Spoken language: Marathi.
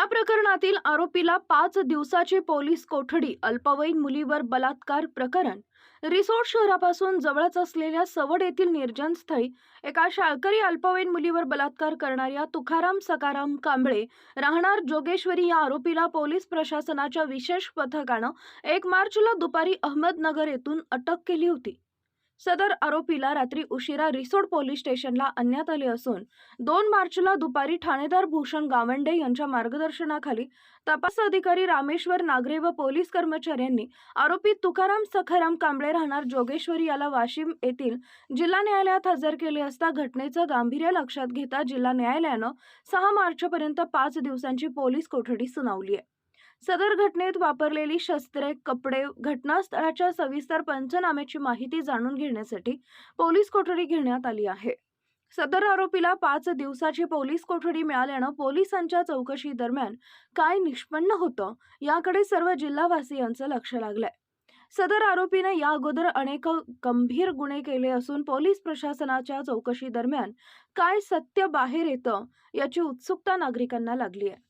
या प्रकरणातील आरोपीला पाच दिवसाची पोलीस कोठडी अल्पवयीन मुलीवर बलात्कार प्रकरण. रिसोर्ट शहरापासून जवळच असलेल्या सवड येथील निर्जन स्थळी एका शाळकरी अल्पवयीन मुलीवर बलात्कार करणाऱ्या तुकाराम सकाराम कांबळे राहणार जोगेश्वरी या आरोपीला पोलीस प्रशासनाच्या विशेष पथकानं एक मार्चला दुपारी अहमदनगर येथून अटक केली होती. सदर आरोपीला रात्री उशिरा रिसोड पोलीस स्टेशनला आणण्यात आले असून दोन मार्चला दुपारी ठाणेदार भूषण गावंडे यांच्या मार्गदर्शनाखाली तपास अधिकारी रामेश्वर नागरे व पोलीस कर्मचाऱ्यांनी आरोपी तुकाराम सखाराम कांबळे राहणार जोगेश्वरी याला वाशिम येथील जिल्हा न्यायालयात हजर केले असता घटनेचं गांभीर्य लक्षात घेता जिल्हा न्यायालयानं सहा मार्चपर्यंत पाच दिवसांची पोलीस कोठडी सुनावली आहे. सदर घटनेत वापरलेली शस्त्रे कपडे घटनास्थळाच्या सविस्तर पंचनाम्याची माहिती जाणून घेण्यासाठी पोलीस कोठडी घेण्यात आली आहे. सदर आरोपीला पाच दिवसाची पोलीस कोठडी मिळाल्यानं पोलिसांच्या चौकशी दरम्यान काय निष्पन्न होतं याकडे सर्व जिल्हावासियांचं लक्ष लागलंय. सदर आरोपीने या अगोदर अनेक गंभीर गुन्हे केले असून पोलीस प्रशासनाच्या चौकशी दरम्यान काय सत्य बाहेर येतं याची उत्सुकता नागरिकांना लागली आहे